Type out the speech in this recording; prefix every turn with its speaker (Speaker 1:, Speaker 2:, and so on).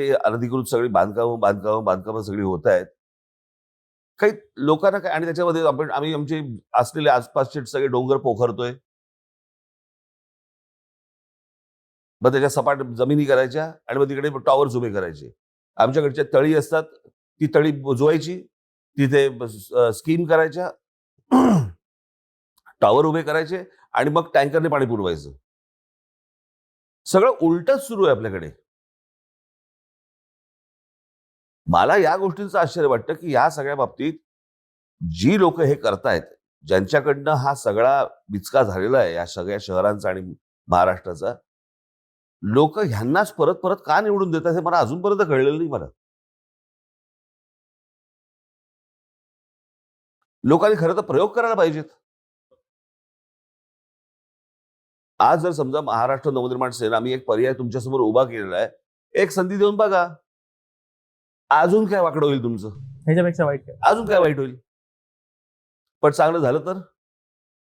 Speaker 1: ते अनधिकृत सगळी बांधकामं बांधकामं बांधकामं सगळी होत आहेत काही लोकांना काय आणि त्याच्यामध्ये आपण आम्ही आमचे असलेले आसपासचे सगळे डोंगर पोखरतोय. मग त्याच्या सपाट जमिनी करायच्या आणि मग तिकडे टॉवर्स उभे करायचे. आमच्याकडच्या तळी असतात ती तळी बुजवायची तिथे स्कीम करायच्या. टॉवर उभे करायचे आणि मग टँकरने पाणी पुरवायचं. सगळं उलटच सुरू आहे आपल्याकडे. मला या गोष्टींचं आश्चर्य वाटतं की या सगळ्या बाबतीत जी लोक हे करतायत ज्यांच्याकडनं हा सगळा बिचका झालेला आहे या सगळ्या शहरांचा आणि महाराष्ट्राचा लोक ह्यांनाच परत परत का निवडून देतात हे मला अजूनपर्यंत कळलेलं नाही मला. लोकांनी खरं तर प्रयोग करायला पाहिजेत. आज जर समजा महाराष्ट्र नवनिर्माण सेना मी एक पर्याय तुमच्यासमोर उभा केलेला आहे एक संधी देऊन बघा. अजून काय वाकडं होईल तुमचं?
Speaker 2: ह्याच्यापेक्षा वाईट काय
Speaker 1: अजून काय वाईट होईल? पण चांगलं झालं तर?